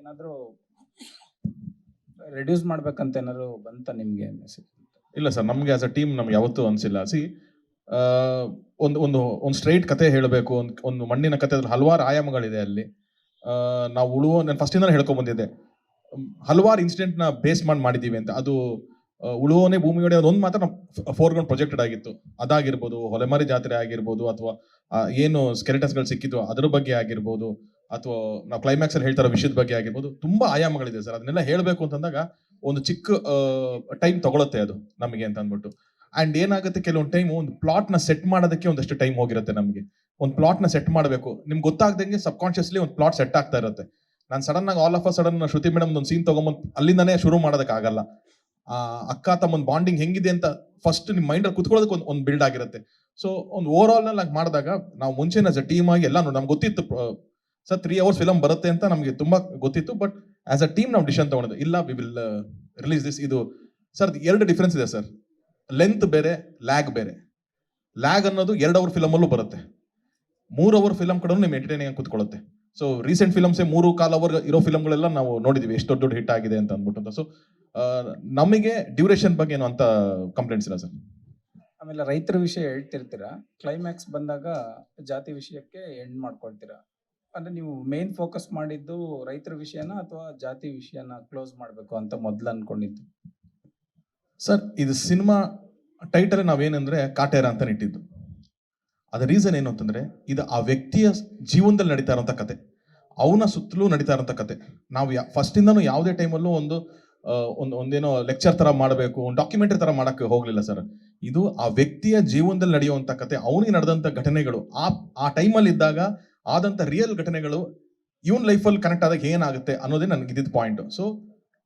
ಏನಾದರೂ ರೆಡ್ಯೂಸ್ ಮಾಡ್ಬೇಕಂತ ಏನಾದ್ರು ಬಂತ ನಿಮಗೆ ಮೆಸೇಜ್ ಇಲ್ಲ ಸರ್, ನಮಗೆ ಆಸ್ ಅ ಟೀಮ್ ನಮ್ಗೆ ಯಾವತ್ತೂ ಅನಿಸಿಲ್ಲ. ಸಿ ಒಂದು ಒಂದು ಒಂದು ಸ್ಟ್ರೈಟ್ ಕತೆ ಹೇಳಬೇಕು, ಒಂದು ಒಂದು ಮಣ್ಣಿನ ಕತೆ ಅದ್ರಲ್ಲಿ ಹಲವಾರು ಆಯಾಮಗಳಿದೆ ಅಲ್ಲಿ. ನಾವು ಉಳುವ, ನಾನು ಫಸ್ಟಿಂದ ಹೇಳ್ಕೊಂಬಂದಿದ್ದೆ ಹಲವಾರು ಇನ್ಸಿಡೆಂಟ್ನ ಬೇಸ್ ಮಾಡಿ ಮಾಡಿದ್ದೀವಿ ಅಂತ. ಅದು ಉಳುವನೇ ಭೂಮಿ ಭೂಮಿಯೊಡೆ ಒಂದು ಮಾತ್ರ ನಾವು ಫೋರ್ಗ್ರೌಂಡ್ ಪ್ರೊಜೆಕ್ಟೆಡ್ ಆಗಿತ್ತು. ಅದಾಗಿರ್ಬೋದು, ಹೊಲೆಮಾರಿ ಜಾತ್ರೆ ಆಗಿರ್ಬೋದು, ಅಥವಾ ಏನು ಸ್ಕೆರೆಟಸ್ಗಳು ಸಿಕ್ಕಿದ್ವು, ಅದ್ರ ಬಗ್ಗೆ ಆಗಿರ್ಬೋದು ಅಥವಾ ನಾವು ಕ್ಲೈಮ್ಯಾಕ್ಸ್ ಅಲ್ಲಿ ಹೇಳ್ತಾರೋ ವಿಷಯದ ಬಗ್ಗೆ ಆಗಿರ್ಬೋದು ತುಂಬಾ ಆಯಾಮಗಳಿದೆ ಸರ್. ಅದನ್ನೆಲ್ಲ ಹೇಳಬೇಕು ಅಂತಂದಾಗ ಒಂದು ಚಿಕ್ಕ ಟೈಮ್ ತಗೊಳತ್ತೆ ಅದು ನಮಗೆ ಅಂತ ಅಂದ್ಬಿಟ್ಟು. ಅಂಡ್ ಏನಾಗುತ್ತೆ ಕೆಲವೊಂದು ಟೈಮ್ ಒಂದು ಪ್ಲಾಟ್ನ ಸೆಟ್ ಮಾಡೋದಕ್ಕೆ ಒಂದಷ್ಟು ಟೈಮ್ ಹೋಗಿರುತ್ತೆ ನಮಗೆ. ಒಂದು ಪ್ಲಾಟ್ನ ಸೆಟ್ ಮಾಡಬೇಕು. ನಿಮ್ಗೆ ಗೊತ್ತಾಗ್ದಂಗೆ ಸಬ್ ಕಾನ್ಶಿಯಸ್ಲಿ ಒಂದು ಪ್ಲಾಟ್ ಸೆಟ್ ಆಗ್ತಾ ಇರುತ್ತೆ. ನಾನು ಸಡನ್ ಆಗಿ all of a sudden Shruti madam ಒಂದು ಸೀನ್ ತಗೊಂಬಂದು ಅಲ್ಲಿಂದನೇ ಶುರು ಮಾಡೋದಕ್ಕಾಗಲ್ಲ. ಆ, ಅಕ್ಕ ತಮ್ಮೊಂದು ಬಾಂಡಿಂಗ್ ಹೆಂಗಿದೆ ಅಂತ ಫಸ್ಟ್ ನಿಮ್ಮ ಮೈಂಡ್ ಅಲ್ಲಿ ಕುತ್ಕೊಳ್ಳೋದಕ್ಕೆ ಒಂದು ಒಂದು ಬಿಲ್ಡ್ ಆಗಿರುತ್ತೆ. ಸೊ ಒಂದು ಓವರ್ ಆಲ್ನಲ್ಲಿ ಮಾಡಿದಾಗ ನಾವು ಮುಂಚೆನ ಟೀಮ್ ಆಗಿ ಎಲ್ಲ ನೋಡಿ ನಮ್ಗೆ ಗೊತ್ತಿತ್ತು ಸರ್ ತ್ರೀ ಅವರ್ಸ್ ಫಿಲಮ್ ಬರುತ್ತೆ ಅಂತ ನಮಗೆ ತುಂಬಾ ಗೊತ್ತಿತ್ತು ಬಟ್ ಆಸ್ ಅ ಟೀಮ್ ನಾವು ಡಿಸಿಷನ್ ತಗೊಂಡಿದ್ದು, ಇಲ್ಲ ವಿ ವಿಲ್ ರಿಲೀಸ್ ದಿಸ್ ಇದು ಸರ್ ಎರಡು ಡಿಫ್ರೆನ್ಸ್ ಇದೆ ಸರ್ ಲೆಂತ್ ಬೇರೆ ಲ್ಯಾಗ್ ಬೇರೆ. ಲ್ಯಾಗ್ ಅನ್ನೋದು ಎರಡು ಅವರ್ ಫಿಲಮಲ್ಲೂ ಬರುತ್ತೆ. ಮೂರು ಅವರ್ ಫಿಲಮ್ ಕಡೆ ನಿಮ್ಮ ಎಂಟರ್ಟೈನಿಂಗ್ ಕೂತ್ಕೊಳ್ಳುತ್ತೆ. ಸೊ ರೀಸೆಂಟ್ ಫಿಲಮ್ಸೇ ಮೂರು ಕಾಲ್ ಅವರ್ ಇರೋ ಫಿಲಮ್ಗಳೆಲ್ಲ ನಾವು ನೋಡಿದೀವಿ, ಎಷ್ಟು ದೊಡ್ಡ ದೊಡ್ಡ ಹಿಟ್ ಆಗಿದೆ ಅಂತ ಅಂದ್ಬಿಟ್ಟು ಸೊ ನಮಗೆ ಡ್ಯೂರೇಷನ್ ಬಗ್ಗೆ ಏನು ಅಂತ ಕಂಪ್ಲೇಂಟ್ಸ್ ಇಲ್ಲ ಸರ್ ಆಮೇಲೆ ರೈತರ ವಿಷಯ ಹೇಳ್ತಿರ್ತೀರಾ? ಕ್ಲೈಮ್ಯಾಕ್ಸ್ ಬಂದಾಗ ಜಾತಿ ವಿಷಯಕ್ಕೆ ಎಂಡ್ ಮಾಡ್ಕೊಳ್ತೀರಾ? ಅಂದ್ರೆ ನೀವು ಮೇನ್ ಫೋಕಸ್ ಮಾಡಿದ್ದು ರೈತರ ವಿಷಯನ ಅಥವಾ ಜಾತಿ ವಿಷಯನ ಕ್ಲೋಸ್ ಮಾಡಬೇಕು ಅಂತ ಮೊದ್ಲು ಅನ್ಕೊಂಡಿದ್ದು? ಸರ್, ಇದು ಸಿನಿಮಾ ಟೈಟಲ್ ನಾವೇನಂದ್ರೆ ಕಾಟೇರ ಅಂತ ಇಟ್ಟಿದ್ದು. ಅದ ರೀಸನ್ ಏನು ಅಂತಂದ್ರೆ, ಇದು ಆ ವ್ಯಕ್ತಿಯ ಜೀವನದಲ್ಲಿ ನಡೀತಾ ಇರೋಂಥ ಕತೆ. ಅವನ ಸುತ್ತಲೂ ನಡೀತಾ ಇರೋಂಥ ಕತೆ. ನಾವು ಯಾ ಫಸ್ಟಿಂದನೂ ಯಾವುದೇ ಟೈಮಲ್ಲೂ ಒಂದು ಒಂದು, ಒಂದೇನೋ ಲೆಕ್ಚರ್ ತರ ಮಾಡಬೇಕು, ಒಂದು ಡಾಕ್ಯುಮೆಂಟರಿ ತರ ಮಾಡಕ್ಕೆ ಹೋಗಲಿಲ್ಲ ಸರ್. ಇದು ಆ ವ್ಯಕ್ತಿಯ ಜೀವನದಲ್ಲಿ ನಡೆಯುವಂಥ ಕತೆ, ಅವನಿಗೆ ನಡೆದಂಥ ಘಟನೆಗಳು, ಆ ಆ ಟೈಮಲ್ಲಿ ಇದ್ದಾಗ ಆದಂಥ ರಿಯಲ್ ಘಟನೆಗಳು ಇವನ್ ಲೈಫಲ್ಲಿ ಕನೆಕ್ಟ್ ಆದಾಗ ಏನಾಗುತ್ತೆ ಅನ್ನೋದೇ ನನಗೆ ಇದ್ದಿದ್ದ ಪಾಯಿಂಟ್ ಸೊ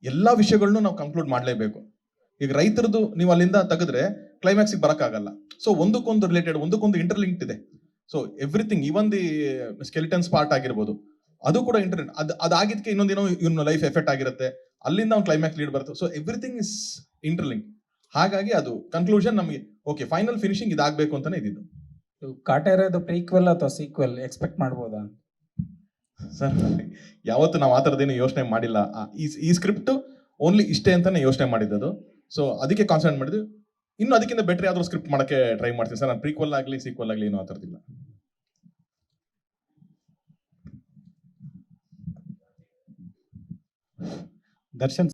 ಎಲ್ಲಾ ವಿಷಯಗಳನ್ನೂ ನಾವು ಕಂಕ್ಲೂಡ್ ಮಾಡಲೇಬೇಕು. ಈಗ ರೈತರದ್ದು ನೀವು ಅಲ್ಲಿಂದ ತೆಗೆದ್ರೆ ಕ್ಲೈಮ್ಯಾಕ್ಸಿಗೆ ಬರೋಕ್ಕಾಗಲ್ಲ. ಸೊ ಒಂದಕ್ಕೊಂದು ರಿಲೇಟೆಡ್ ಒಂದಕ್ಕೊಂದು ಇಂಟರ್ಲಿಂಕ್ಡ್ ಇದೆ. So everything even the skeletons part ಆಗಿರ್ಬೋದು, ಅದು ಕೂಡ ಇಂಟರ್ ಅದು ಅದಾಗಿದ್ದಕ್ಕೆ ಇನ್ನೊಂದೇನೋ ಇವನ ಲೈಫ್ ಎಫೆಕ್ಟ್ ಆಗಿರುತ್ತೆ. ಅಲ್ಲಿಂದ ಅವ್ನು ಕ್ಲೈಮ್ಯಾಕ್ಸ್ ಲೀಡ್ ಬರುತ್ತೆ. ಸೊ ಎವ್ರಿಥಿಂಗ್ ಇಸ್ ಇಂಟರ್ಲಿಂಕ್ ಹಾಗಾಗಿ ಅದು ಕನ್ಕ್ಲೂಷನ್ ನಮಗೆ ಓಕೆ ಫೈನಲ್ ಫಿನಿಶಿಂಗ್ ಇದಾಗಬೇಕು ಅಂತಾನೆ ಇದ್ದಿದ್ದು. ಇದು ಕಾಟೇರದು ಪ್ರೀಕ್ವೆಲ್ ಅಥವಾ ಸೀಕ್ವೆಲ್ ಎಕ್ಸ್ಪೆಕ್ಟ್ ಮಾಡ್ಬೋದಾ? ಸರ್ ಯಾವತ್ತು ನಾವು ಆ ಥರದ್ದೇನು ಯೋಚನೆ ಮಾಡಿಲ್ಲ. ಆ, ಈ ಈ ಸ್ಕ್ರಿಪ್ಟ್ ಓನ್ಲಿ ಇಷ್ಟೇ ಅಂತಾನೆ ಯೋಚನೆ ಮಾಡಿದ್ದದು. ಸೊ ಅದಕ್ಕೆ ಕಾನ್ಸಂಟ್ರೇಟ್ ಮಾಡಿದ್ವಿ ಇನ್ನು ಅದಕ್ಕಿಂತ ಬೆಟರ್ ಯಾವ್ದಾದ್ರು ಸ್ಕ್ರಿಪ್ಟ್ ಮಾಡಕ್ಕೆ ಟ್ರೈ ಮಾಡ್ತೀನಿ ಸರ್ ನಾನು ಪ್ರೀಕ್ವಲ್ ಆಗಲಿ ಸೀಕ್ವಲ್ ಆಗಲಿ ಏನೂ ಆ ಥರದ್ದಿಲ್ಲ ದರ್ಶನ್